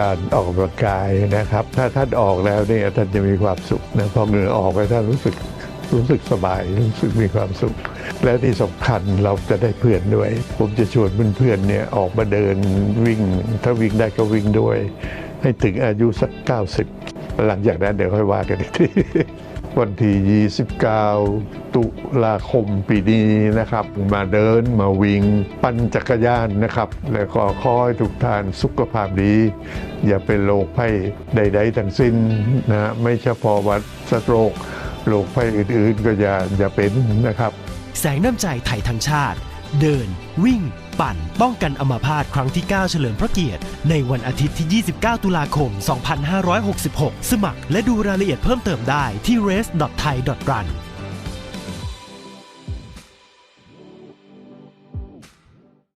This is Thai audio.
การออกกำลังกายนะครับ ถ้าท่านออกแล้วเนี่ยท่านจะมีความสุขนะพอเหงื่อออกไปท่านรู้สึกรู้สึกสบายรู้สึกมีความสุข และที่สำคัญเราจะได้เพื่อนด้วย ผมจะชวนเพื่อนๆเนี่ยออกมาเดินวิ่ง ถ้าวิ่งได้ก็วิ่งด้วย ให้ถึงอายุสัก 90 หลังจากนั้นเดี๋ยวค่อยว่ากันอีกทีวันที่ 29 ตุลาคมปีนี้นะครับ มาเดินมาวิ่งปั่นจักรยานนะครับ และขอขอให้ทุกท่านสุขภาพดี อย่าเป็นโรคภัยใด ๆ ทั้งสิ้นนะฮะไม่เฉพาะวัดสโตรกโรคภัยอื่น ๆ ก็อย่าอย่าเป็นนะครับ แสงน้ำใจไทยทั้งชาติ เดินวิ่ง ปั่น ป้องกันอัมาพาตครั้งที่ 9 เฉลิมพระเกียรติ ในวันอาทิตย์ที่ 29 ตุลาคม 2566 สมัคร และดูรายละเอียดเพิ่มเติมได้ที่ race.thai.run